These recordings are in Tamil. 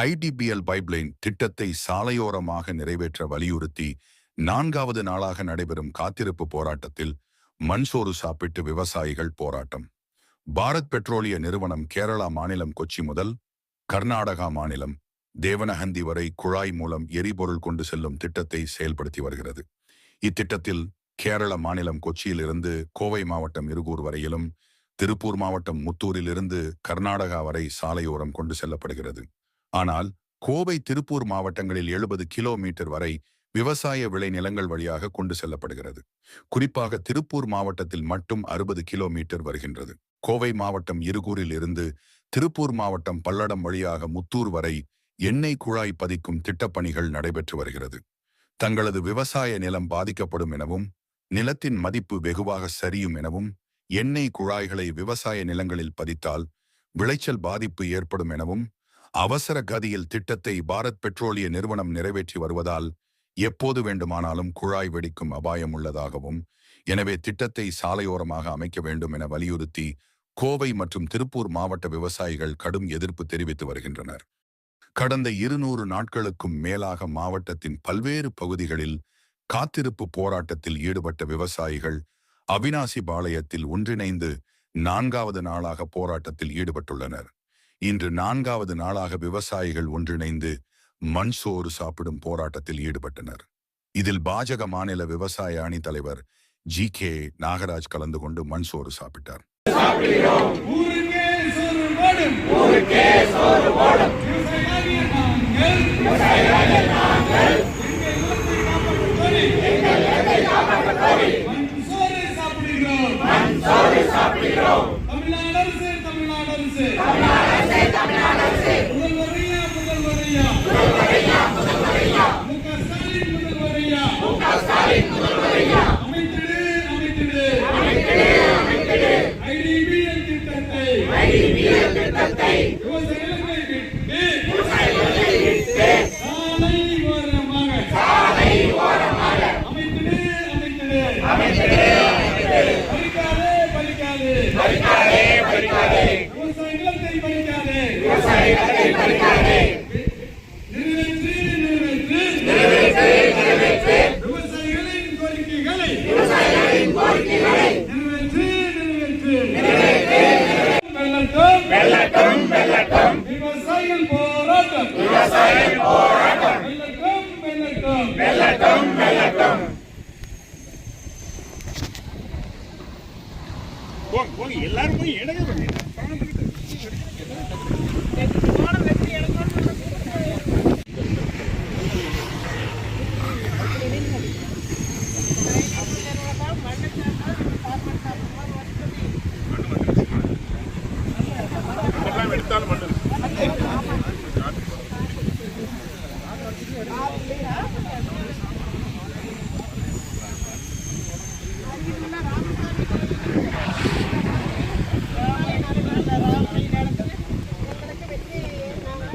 ஐடிபிஎல் பைப்லைன் திட்டத்தை சாலையோரமாக நிறைவேற்ற வலியுறுத்தி நான்காவது நாளாக நடைபெறும் காத்திருப்பு போராட்டத்தில் மண்சோறு சாப்பிட்டு விவசாயிகள் போராட்டம். பாரத் பெட்ரோலிய நிறுவனம் கேரளா மாநிலம் கொச்சி முதல் கர்நாடகா மாநிலம் தேவனஹந்தி வரை குழாய் மூலம் எரிபொருள் கொண்டு செல்லும் திட்டத்தை செயல்படுத்தி வருகிறது. இத்திட்டத்தில் கேரள மாநிலம் கொச்சியிலிருந்து கோவை மாவட்டம் இருகூர் வரையிலும் திருப்பூர் மாவட்டம் முத்தூரிலிருந்து கர்நாடகா வரை சாலையோரம் கொண்டு செல்லப்படுகிறது. ஆனால் கோவை திருப்பூர் மாவட்டங்களில் எழுபது கிலோமீட்டர் வரை விவசாய விளைநிலங்கள் வழியாக கொண்டு செல்லப்படுகிறது. குறிப்பாக திருப்பூர் மாவட்டத்தில் மட்டும் அறுபது கிலோமீட்டர் வருகின்றது. கோவை மாவட்டம் இருகூரில் இருந்து திருப்பூர் மாவட்டம் பல்லடம் வழியாக முத்தூர் வரை எண்ணெய் குழாய் பதிக்கும் திட்டப்பணிகள் நடைபெற்று வருகிறது. தங்களது விவசாய நிலம் பாதிக்கப்படும் எனவும் நிலத்தின் மதிப்பு வெகுவாக சரியும் எனவும் எண்ணெய் குழாய்களை விவசாய நிலங்களில் பதித்தால் விளைச்சல் பாதிப்பு ஏற்படும் எனவும் அவசர கதியில் திட்டத்தை பாரத் பெட்ரோலிய நிறுவனம் நிறைவேற்றி வருவதால் எப்போது வேண்டுமானாலும் குழாய் வெடிக்கும் அபாயம் உள்ளதாகவும் எனவே திட்டத்தை சாலையோரமாக அமைக்க வேண்டும் என வலியுறுத்தி கோவை மற்றும் திருப்பூர் மாவட்ட விவசாயிகள் கடும் எதிர்ப்பு தெரிவித்து வருகின்றனர். கடந்த இருநூறு நாட்களுக்கும் மேலாக மாவட்டத்தின் பல்வேறு பகுதிகளில் காத்திருப்பு போராட்டத்தில் ஈடுபட்ட விவசாயிகள் அவினாசி பாளையத்தில் ஒன்றிணைந்து நான்காவது நாளாக போராட்டத்தில் ஈடுபட்டுள்ளனர். இன்று நான்காவது நாளாக விவசாயிகள் ஒன்றிணைந்து மண் சோறு சாப்பிடும் போராட்டத்தில் ஈடுபட்டனர். இதில் பாஜக மாநில விவசாய அணி தலைவர் ஜி கே நாகராஜ் கலந்து கொண்டு மண் சோறு சாப்பிட்டார் ஊருக்கே சோறு போடும் ஊருக்கே சோறு போடும் விவசாயியாகிய நாங்கள் எங்கள் நிலத்தை காப்பாற்றக் கோரி மண் சோறு சாப்பிடுகிறோம். சோறு சாப்பிடுகிறோம் தமிழ்நாடு அரசு தமிழ்நாடு அரசு தமிழ்நாடு அரசு தமிழ்நாடு அரசு முதல்வரையா முதல்வரையா முக ஸ்டாலின் முதல்வரையா முக ஸ்டாலின் முதல்வரையா அமைத்திடு அமைத்திடு அமைத்திடு அமைத்திடு ஐடிபிஎல் திட்டத்தை ஐடிபிஎல் திட்டத்தை விவசாயிகளை விட்டு விவசாயிகளை விட்டு சாலை ஓரமாக சாலை ஓரமாக அமைத்திடு அமைத்திடு அமைத்திடு பறிக்காதே பறிக்காதே பறிக்காதே பறிக்காதே விவசாய நிலத்தை பறிக்காதே விவசாய நிலத்தை பறிக்காதே நிறைவேற்று நிறைவேற்று நிறைவேற்று நிறைவேற்று விவசாயிகளின் கோரிக்கைகளை விவசாயிகளின் கோரிக்கைகளை நிறைவேற்று நிறைவேற்று நிறைவேற்று வெள்ளட்டும் வெள்ளட்டும் வெள்ளட்டும் விவசாயிகள் போராட்டம் விவசாயிகள் போராட்டம் வெள்ளட்டும் வெள்ளட்டும் வெள்ளட்டும் வெள்ளட்டும் போங்க போங்க. எல்லாரும் போய் இடங்க Thank you.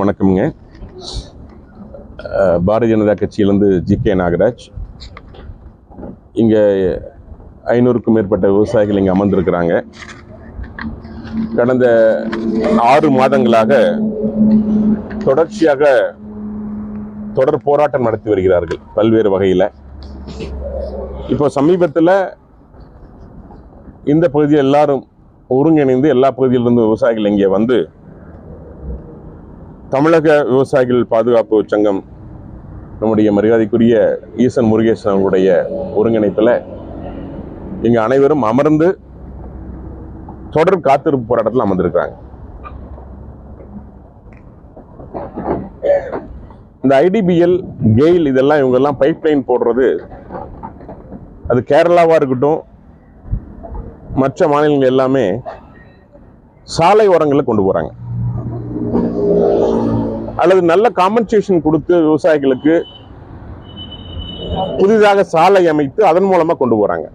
வணக்கம்ங்க. பாரதிய ஜனதா கட்சியிலேருந்து ஜி கே நாகராஜ். இங்கே ஐநூறுக்கும் மேற்பட்ட விவசாயிகள் இங்கே அமர்ந்திருக்கிறாங்க. கடந்த ஆறு மாதங்களாக தொடர்ச்சியாக தொடர் போராட்டம் நடத்தி வருகிறார்கள் பல்வேறு வகையில். இப்போ சமீபத்தில் இந்த பகுதியில் எல்லாரும் ஒருங்கிணைந்து எல்லா பகுதியிலிருந்து விவசாயிகள் இங்கே வந்து தமிழக விவசாயிகள் பாதுகாப்பு சங்கம் நம்முடைய மரியாதைக்குரிய ஈசன் முருகேசன் அவர்களுடைய ஒருங்கிணைப்பில் இங்கே அனைவரும் அமர்ந்து தொடர் காத்திருப்பு போராட்டத்தில் அமர்ந்திருக்கிறாங்க. இந்த ஐடிபிஎல் கெயில் இதெல்லாம் இவங்கெல்லாம் பைப் லைன் போடுறது அது கேரளாவாக இருக்கட்டும் மற்ற மாநிலங்கள் எல்லாமே சாலை ஓரங்களில் கொண்டு போகிறாங்க அல்லது நல்ல காம்பன்சேஷன் கொடுத்து விவசாயிகளுக்கு புதிதாக சாலை அமைத்து அதன் மூலமா கொண்டு போகிறாங்க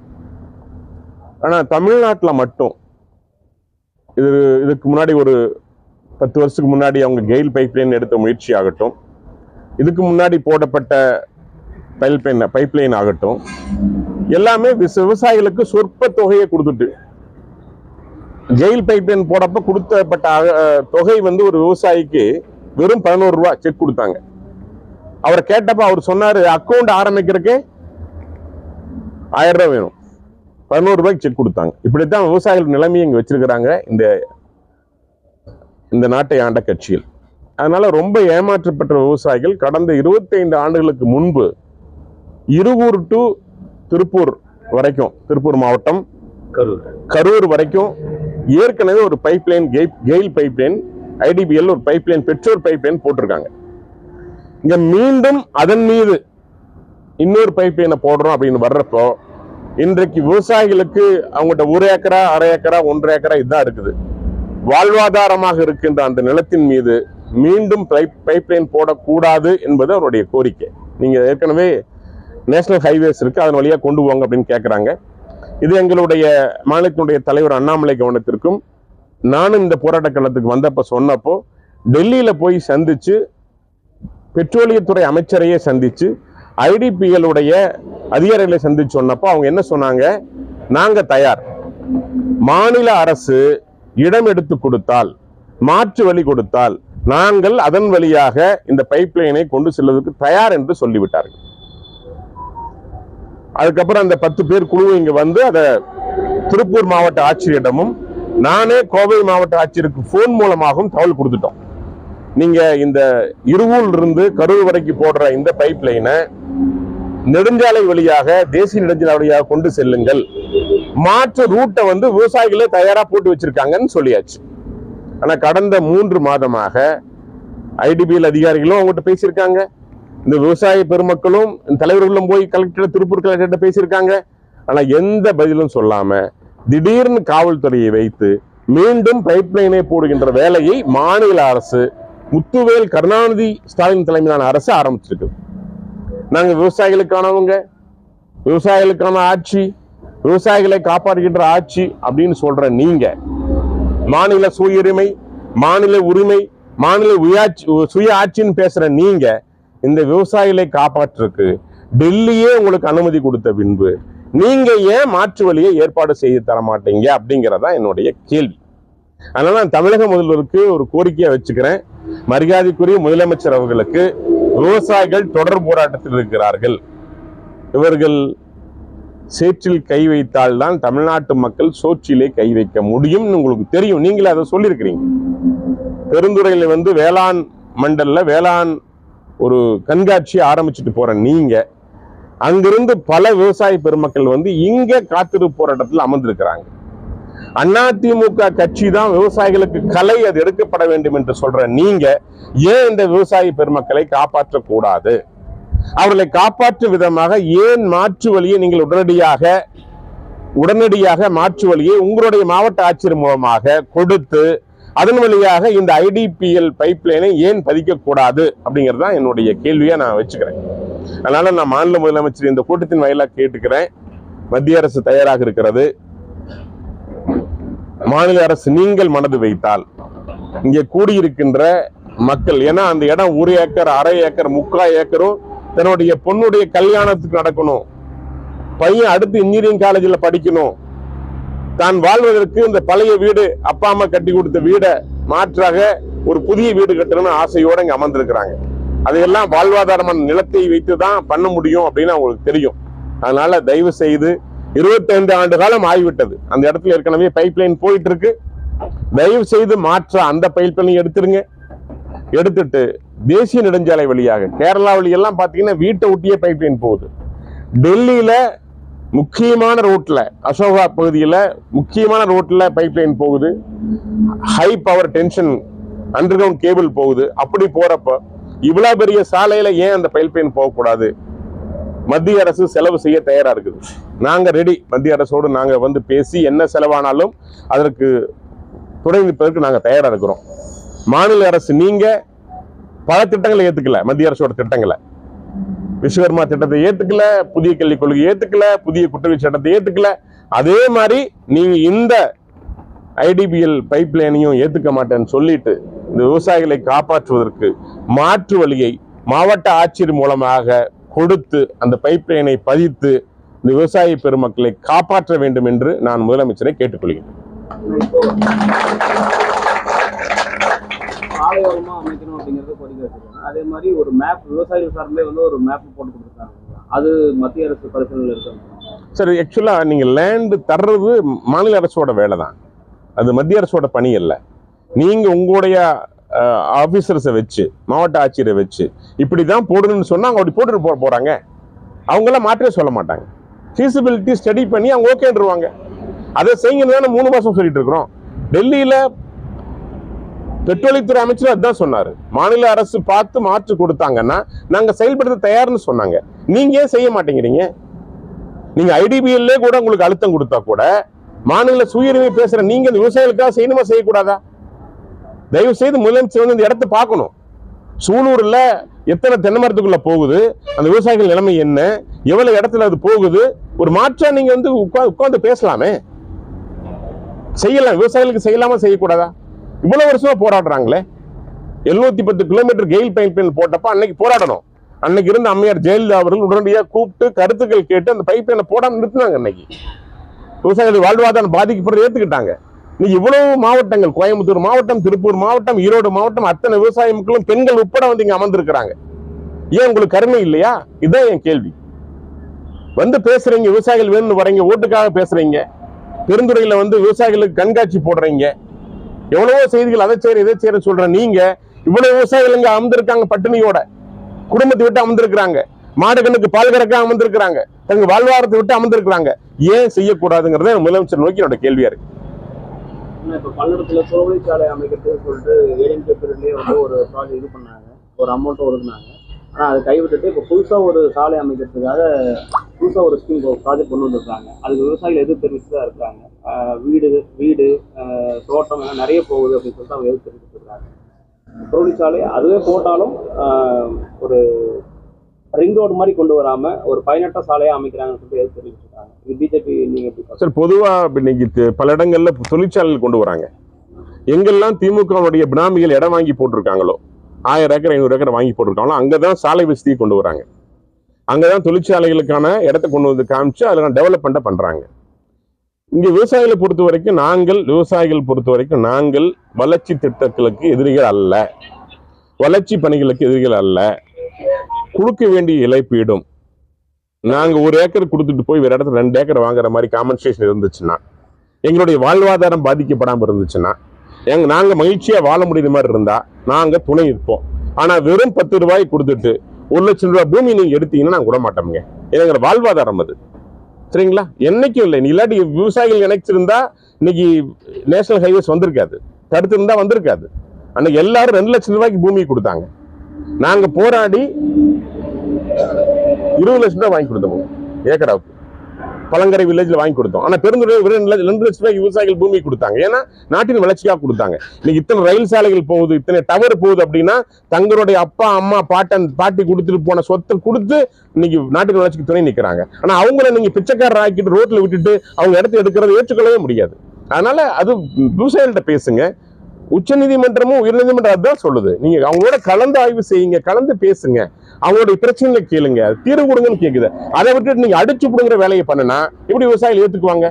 ஆனா தமிழ்நாட்டில் மட்டும் இது இதுக்கு முன்னாடி ஒரு பத்து வருஷத்துக்கு முன்னாடி அவங்க கெயில் பைப்லைன் எடுத்த முயற்சி ஆகட்டும். இதுக்கு முன்னாடி போடப்பட்ட பைப்லைன் பைப்லைன் ஆகட்டும். எல்லாமே விவசாயிகளுக்கு சொற்ப தொகையை கொடுத்துட்டு. ஜெயில் பைப்லைன் போடப்ப கொடுத்தப்பட்ட தொகை வந்து ஒரு விவசாயிக்கு வெறும் பதினோரு ரூபாய் செக் கொடுத்தாங்க. அவரை கேட்டப்ப அவர் சொன்னாரு அக்கௌண்ட் ஆரம்பிக்கிறதுக்கு ஆயிரம் ரூபாய் வேணும். பதினோரு ரூபாய்க்கு செக் கொடுத்தாங்க. இப்படித்தான் விவசாயிகள் நிலைமையை இங்க வச்சிருக்கிறாங்க இந்த இந்த நாட்டை ஆண்ட கட்சியில் அதனால ரொம்ப ஏமாற்றப்பட்ட விவசாயிகள் கடந்த 25 ஆண்டுகளுக்கு முன்பு இருகூர் டு திருப்பூர் வரைக்கும் திருப்பூர் மாவட்டம் கரூர். கரூர் வரைக்கும் ஏற்கனவே ஒரு பைப்லைன் கெயில் பைப்லைன் ஐடிபிஎல் ஒரு பைப்லைன் பெட்ரோல் பைப்லைன் போட்டிருக்காங்க. இங்க மீண்டும் அதன் மீது இன்னொரு பைப்லைனை போடுறோம் அப்படின்னு வர்றப்போ இன்றைக்கு விவசாயிகளுக்கு அவங்ககிட்ட ஒரு ஏக்கரா அரை ஏக்கரா ஒன்றரை ஏக்கரா இதுதான் இருக்குது. வாழ்வாதாரமாக இருக்கின்ற அந்த நிலத்தின் மீது மீண்டும் பைப் பைப்லைன் போடக்கூடாது என்பது அவருடைய கோரிக்கை. நீங்க ஏற்கனவே நேஷனல் ஹைவேஸ் இருக்கு அதன் வழியா கொண்டு போங்க அப்படின்னு கேட்குறாங்க இது எங்களுடைய மாநிலத்தினுடைய தலைவர் அண்ணாமலை கவனத்திற்கும் நானும் இந்த போராட்ட களத்துக்கு வந்தப்ப சொன்னப்போ டெல்லியில போய் சந்திச்சு பெட்ரோலியத்துறை அமைச்சரையே சந்திச்சு ஐடிபிஎல் உடைய அதிகாரிகளை சந்திச்சு சொன்னப்போ அவங்க என்ன சொன்னாங்க? நாங்க தயார். மாநில அரசு இடம் எடுத்து கொடுத்தால் மாற்று வழி கொடுத்தால் நாங்கள் அதன் வழியாக இந்த பைப்லைனை கொண்டு செல்வதற்கு தயார் என்று சொல்லிவிட்டார்கள். அதுக்கப்புறம் அந்த பத்து பேர் குழு இங்க வந்து அதை திருப்பூர் மாவட்ட ஆட்சியரிடமும் நானே கோவை மாவட்ட ஆட்சியருக்கு போன் மூலமாகவும் தகவல் கொடுத்துட்டோம். நீங்க இந்த இருவூல் இருந்து கரூர் வரைக்கும் போடுற இந்த பைப் லைனை நெடுஞ்சாலை வழியாக தேசிய நெடுஞ்சாலை வழியாக கொண்டு செல்லுங்கள். மாற்று ரூட்டை வந்து விவசாயிகளே தயாரா போட்டு வச்சிருக்காங்கன்னு சொல்லியாச்சு. ஆனா கடந்த மூன்று மாதமாக ஐடிபிஎல் அதிகாரிகளும் அவங்ககிட்ட பேசியிருக்காங்க. இந்த விவசாய பெருமக்களும் இந்த தலைவர்களும் போய் கலெக்டர் திருப்பூர் கலெக்டர் பேசியிருக்காங்க. ஆனா எந்த பதிலும் சொல்லாம திடீர்னு காவல்துறையை வைத்து மீண்டும் பைப்லைனை போடுகின்ற வேலையை மாநில அரசு முத்துவேல் கருணாநிதி ஸ்டாலின் தலைமையிலான அரசு ஆரம்பிச்சிருக்கு. நாங்கள் விவசாயிகளுக்கானவங்க விவசாயிகளுக்கான ஆட்சி விவசாயிகளை காப்பாற்றுகின்ற ஆட்சி அப்படின்னு சொல்ற நீங்க மாநில சுயுரிமை மாநில உரிமை மாநில உயாட்சி சுய ஆட்சின்னு பேசுற நீங்க இந்த விவசாயிகளை காப்பாற்றுறதுக்கு டெல்லியே உங்களுக்கு அனுமதி கொடுத்த பின்பு நீங்க ஏன் மாற்று வழியை ஏற்பாடு செய்து தர மாட்டீங்க அப்படிங்கிறதா என்னுடைய கேள்வி. அதனால நான் தமிழக முதல்வருக்கு ஒரு கோரிக்கையை வச்சுக்கிறேன். மரியாதைக்குரிய முதலமைச்சர் அவர்களுக்கு விவசாயிகள் தொடர் போராட்டத்தில் இருக்கிறார்கள். இவர்கள் சேற்றில் கை வைத்தால் தான் தமிழ்நாட்டு மக்கள் சோற்றிலே கை வைக்க முடியும்னு உங்களுக்கு தெரியும். நீங்களே அதை சொல்லியிருக்கிறீங்க. பெருந்துறையில வந்து வேளாண் மண்டல்ல வேளாண் ஒரு கண்காட்சி ஆரம்பிச்சுட்டு போற நீங்க அங்கிருந்து பல விவசாய பெருமக்கள் வந்து இங்க காத்திருப்பு போராட்டத்தில் அமர்ந்திருக்கிறாங்க. அதிமுக கட்சி தான் விவசாயிகளுக்கு கலை அது எடுக்கப்பட வேண்டும் என்று சொல்ற நீங்க ஏன் இந்த விவசாய பெருமக்களை காப்பாற்றக்கூடாது? அவர்களை காப்பாற்றும் விதமாக ஏன் மாற்று வழியை நீங்கள் உடனடியாக உடனடியாக மாற்று வழியை உங்களுடைய மாவட்ட ஆட்சியர் மூலமாக கொடுத்து அதன் வழியாக இந்த ஐடிபிஎல் பைப்லைனை ஏன் பதிக்கக்கூடாது? அப்படிங்கிறது தான் என்னுடைய கேள்வியை நான் வச்சுக்கிறேன். அதனால நான் மாநில முதலமைச்சர் இந்த கூட்டத்தின் வாயிலாக கேட்டுக்கிறேன். மத்திய அரசு தயாராக இருக்கிறது. மாநில அரசு நீங்கள் மனது வைத்தால் இங்கே கூடியிருக்கின்ற மக்கள் ஏன்னா அந்த இடம் ஒரு ஏக்கர் அரை ஏக்கர் முக்கால் ஏக்கரும் தன்னுடைய பொண்ணுடைய கல்யாணத்துக்கு நடக்கணும். பையன் அடுத்து இன்ஜினியரிங் காலேஜில் படிக்கணும். தான் வாழ்வதற்கு இந்த பழைய வீடு அப்பா அம்மா கட்டி கொடுத்த வீடை மாற்றாக ஒரு புதிய வீடு கட்டணும்னு ஆசையோட இங்க அமர்ந்திருக்கிறாங்க. அதையெல்லாம் வாழ்வாதாரமான நிலத்தை வைத்து தான் பண்ண முடியும் அப்படின்னு அவங்களுக்கு தெரியும். அதனால தயவு செய்து 25 ஆண்டு காலம் ஆகிவிட்டது. அந்த இடத்துல ஏற்கனவே பைப்லைன் போயிட்டு இருக்கு தயவு செய்து மாற்ற அந்த பைப்லைனை எடுத்துருங்க. எடுத்துட்டு தேசிய நெடுஞ்சாலை வழியாக கேரளா வழியெல்லாம் பார்த்தீங்கன்னா வீட்டை ஒட்டியே பைப்லைன் போகுது. டெல்லியில முக்கியமான ரோட்ல அசோகா பகுதியில் முக்கியமான ரோட்ல பைப்லைன் போகுது. High power tension underground cable போகுது. அப்படி போறப்ப இவ்வளோ பெரிய சாலையில் ஏன் அந்த பைப்லைன் போகக்கூடாது? மத்திய அரசு செலவு செய்ய தயாராக இருக்குது. நாங்கள் ரெடி மத்திய அரசோடு நாங்கள் வந்து பேசி என்ன செலவானாலும் அதற்கு துணை நிற்பதற்கு நாங்கள் தயாராக இருக்கிறோம். மாநில அரசு நீங்கள் பல திட்டங்களை ஏற்றுக்கல மத்திய அரசோட திட்டங்களை. விஸ்வகர்மா திட்டத்தை ஏத்துக்கல புதிய கல்விக் கொள்கை ஏத்துக்கல புதிய குற்றவியல் சட்டத்தை ஏத்துக்கல. அதே மாதிரி நீங்க இந்த ஐடிபிஎல் பைப் லைனையும் ஏத்துக்க மாட்டேன்னு சொல்லிட்டு இந்த விவசாயிகளை காப்பாற்றுவதற்கு மாற்று வழியை மாவட்ட ஆட்சியர் மூலமாக கொடுத்து அந்த பைப் லைனை பதித்து இந்த விவசாய பெருமக்களை காப்பாற்ற வேண்டும் என்று நான் முதலமைச்சரை கேட்டுக்கொள்கிறேன். சாலையோரமா அமைக்கணும் அப்படிங்கறது கோரிக்கை வச்சிருக்காங்க அதே மாதிரி ஒரு மேப் விவசாயிகள் சார்பிலே வந்து ஒரு மேப் போட்டு கொடுத்துருக்காங்க. அது மத்திய அரசு பரிசீலனையில் இருக்காங்க சரி ஆக்சுவலாக நீங்கள் லேண்டு தர்றது மாநில அரசோட வேலை தான் அது மத்திய அரசோட பணி இல்லை நீங்கள் உங்களுடைய ஆஃபீஸர்ஸை வச்சு மாவட்ட ஆட்சியரை வச்சு இப்படி தான் போடணும்னு சொன்னால் அவங்க அப்படி போட்டுட்டு போக போகிறாங்க அவங்களாம் மாற்றவே சொல்ல மாட்டாங்க. ஃபீஸிபிலிட்டி ஸ்டடி பண்ணி அவங்க ஓகேன்றுவாங்க அதை செய்யுங்கன்னு தானே மூணு மாதம் சொல்லிட்டு இருக்கிறோம். டெல்லியில் பெட்ரோலியத்துறை அமைச்சர் அதுதான் சொன்னார். மாநில அரசு பார்த்து மாற்று கொடுத்தாங்கன்னா நாங்கள் செயல்படுத்த தயார்னு சொன்னாங்க. நீங்க ஏன் செய்ய மாட்டேங்கிறீங்க? நீங்க ஐடிபிஎல்லே கூட உங்களுக்கு அழுத்தம் கொடுத்தா கூட மாநில சுயரிமை பேசுற நீங்க இந்த விவசாயிகளுக்காக செய்யணுமா செய்யக்கூடாதா? தயவு செய்து முதலமைச்சர் வந்து இந்த இடத்த பார்க்கணும். சூலூர்ல எத்தனை தென்னை மரத்துக்குள்ள போகுது? அந்த விவசாயிகள் நிலைமை என்ன? எவ்வளவு இடத்துல அது போகுது? ஒரு மாற்றம் நீங்க வந்து உட்கார்ந்து உட்கார்ந்து பேசலாமே. செய்யலாம். விவசாயிகளுக்கு செய்யலாமா செய்யக்கூடாதா? இவ்வளவு வருஷமா போராடுறாங்களே. எழுநூத்தி பத்து கிலோமீட்டர் கெயில் பைப் லைன் போட்டப்ப அன்னைக்கு போராடணும். அன்னைக்கு இருந்த அம்மையார் ஜெயலலிதா அவர்கள் உடனடியாக கூப்பிட்டு கருத்துக்கள் கேட்டு அந்த பைப் லைனை போடாம நிறுத்தினாங்க அன்னைக்கு. விவசாயிகள் வாழ்வாதாரம் பாதிக்கப்படுறது ஏத்துக்கிட்டாங்க. இன்னைக்கு இவ்வளவு மாவட்டங்கள் கோயம்புத்தூர் மாவட்டம் திருப்பூர் மாவட்டம் ஈரோடு மாவட்டம் அத்தனை விவசாய மக்களும் பெண்கள் உட்பட வந்து இங்க அமர்ந்திருக்கிறாங்க. ஏன் உங்களுக்கு கருணை இல்லையா? இதுதான் என் கேள்வி. வந்து பேசுறீங்க விவசாயிகள் வேணும்னு வரீங்க ஓட்டுக்காக பேசுறீங்க. பெருந்துறையில வந்து விவசாயிகளுக்கு கண்காட்சி போடுறீங்க. எவ்வளவோ செய்திகள் அதை செய்யற இதை செய்யற சொல்ற நீங்க இவ்வளவு விவசாயிகள் இங்க அமர்ந்திருக்காங்க பட்டினியோட. குடும்பத்தை விட்டு அமர்ந்திருக்கிறாங்க. மாடு கண்ணுக்கு பால் கறக்க அமர்ந்திருக்கிறாங்க. தங்க வாழ்வாரத்தை விட்டு அமர்ந்திருக்கிறாங்க. ஏன் செய்யக்கூடாதுங்கிறத முதலமைச்சர் நோக்கி என்னோட கேள்வியா இருக்கு. ஏன்னா இப்ப பல்லடத்துல புறவழிச்சாலை சொல்லிட்டு ஏடிஎம்கே பீரியட்லயே வந்து ஒரு ப்ராஜெக்ட் இது பண்ணாங்க. ஒரு அமௌண்ட் ஒதுக்குனாங்க. ஆனால் அதை கைவிட்டுட்டு இப்போ புதுசாக ஒரு சாலை அமைக்கிறதுக்காக புதுசாக ஒரு ஸ்கீம் ப்ராஜெக்ட் கொண்டு வந்திருக்காங்க. அதுக்கு விவசாயிகள் எதிர்ப்பு தெரிவித்து தான் இருக்காங்க வீடு வீடு தோட்டம் எல்லாம் நிறைய போகுது அப்படின்னு சொல்லிட்டு அவங்க எதிர்ப்பு தெரிவித்து இருக்காங்க புறவழிச்சாலை அதுவே போட்டாலும் ஒரு ரோடு மாதிரி கொண்டு வராம ஒரு பயனற்ற சாலையா அமைக்கிறாங்கன்னு சொல்லிட்டு எதிர்ப்பு தெரிவிச்சிருக்காங்க? இது பிஜேபி நீங்க சார் பொதுவா இன்னைக்கு பல இடங்கள்ல தொழிற்சாலைகள் கொண்டு வராங்க. எங்கெல்லாம் திமுகவுடைய பினாமிகள் இடம் வாங்கி போட்டிருக்காங்களோ ஆயிரம் ஏக்கர் ஐநூறு ஏக்கர் வாங்கி போட்டிருக்காங்களோ அங்கதான் சாலை வசதியை கொண்டு வராங்க. அங்கதான் தொழிற்சாலைகளுக்கான இடத்த கொண்டு வந்து காமிச்சு அதில் டெவலப்மெண்ட்டை பண்றாங்க. இங்கே விவசாயிகளை பொறுத்த வரைக்கும் நாங்கள் விவசாயிகள் பொறுத்த வரைக்கும் நாங்கள் வளர்ச்சி திட்டங்களுக்கு எதிரிகள் அல்ல. வளர்ச்சி பணிகளுக்கு எதிரிகள் அல்ல. கொடுக்க வேண்டிய இழப்பீடும் நாங்க ஒரு ஏக்கர் கொடுத்துட்டு போய் வேற இடத்துல ரெண்டு ஏக்கர் வாங்குற மாதிரி காம்பன்சேஷன் இருந்துச்சுன்னா எங்களுடைய வாழ்வாதாரம் பாதிக்கப்படாமல் இருந்துச்சுன்னா எங்க நாங்க மகிழ்ச்சியா வாழ முடியுற மாதிரி இருந்தா நாங்க துணை இருப்போம். ஆனா வெறும் பத்து ரூபாய் கொடுத்துட்டு ஒரு லட்சம் ரூபாய் பூமி நீங்க எடுத்தீங்கன்னா நாங்க விட மாட்டோம்ங்க. இது எங்களோட வாழ்வாதாரம் அது. சரிங்களா? என்னைக்கும் இல்லை. நீ இல்லாட்டி விவசாயிகள் நினைச்சிருந்தா இன்னைக்கு நேஷனல் ஹைவேஸ் வந்திருக்காது. தடுத்து இருந்தா வந்திருக்காது. அன்னைக்கு எல்லாரும் ரெண்டு லட்சம் ரூபாய்க்கு பூமி கொடுத்தாங்க. நாங்க போராடி இருபது லட்சம் ரூபாய் வாங்கி கொடுத்தோம். ஏக்கராவுக்கு பழங்கரை வில்லேஜ்ல வாங்கி கொடுத்தோம். ஆனா பெருந்துறை வெறும் ரெண்டு லட்ச- ரெண்டு லட்சம் ரூபாய்க்கு விவசாயிகள் பூமி கொடுத்தாங்க. ஏன்னா நாட்டின் வளர்ச்சிக்காக கொடுத்தாங்க. இன்னைக்கு இத்தனை ரயில் சாலைகள் போகுது இத்தனை டவர் போகுது அப்படின்னா தங்களுடைய அப்பா அம்மா பாட்டன் பாட்டி கொடுத்துட்டு போன சொத்தை கொடுத்து இன்னைக்கு நாட்டின் வளர்ச்சிக்கு துணை நிக்கிறாங்க. ஆனா அவங்கள நீங்க பிச்சைக்காரர் ஆக்கிட்டு ரோட்ல விட்டுட்டு அவங்க இடத்த எடுக்கிறத ஏற்றுக்கொள்ளவே முடியாது. அதனால அது விவசாயிகள்கிட்ட பேசுங்க. உச்சநீதிமன்றமும் உயர்நீதிமன்றம் அதுதான் சொல்லுது. நீங்க அவங்களோட கலந்து ஆய்வு செய்யுங்க கலந்து பேசுங்க. அவங்களுடைய பிரச்சனைகளை கேளுங்க. தீர்வு கொடுங்கன்னு கேக்குது. அதை விட்டுட்டு நீங்க அடிச்சு புடுங்குற வேலையை பண்ணுனா எப்படி விவசாயிகள் ஏத்துக்குவாங்க?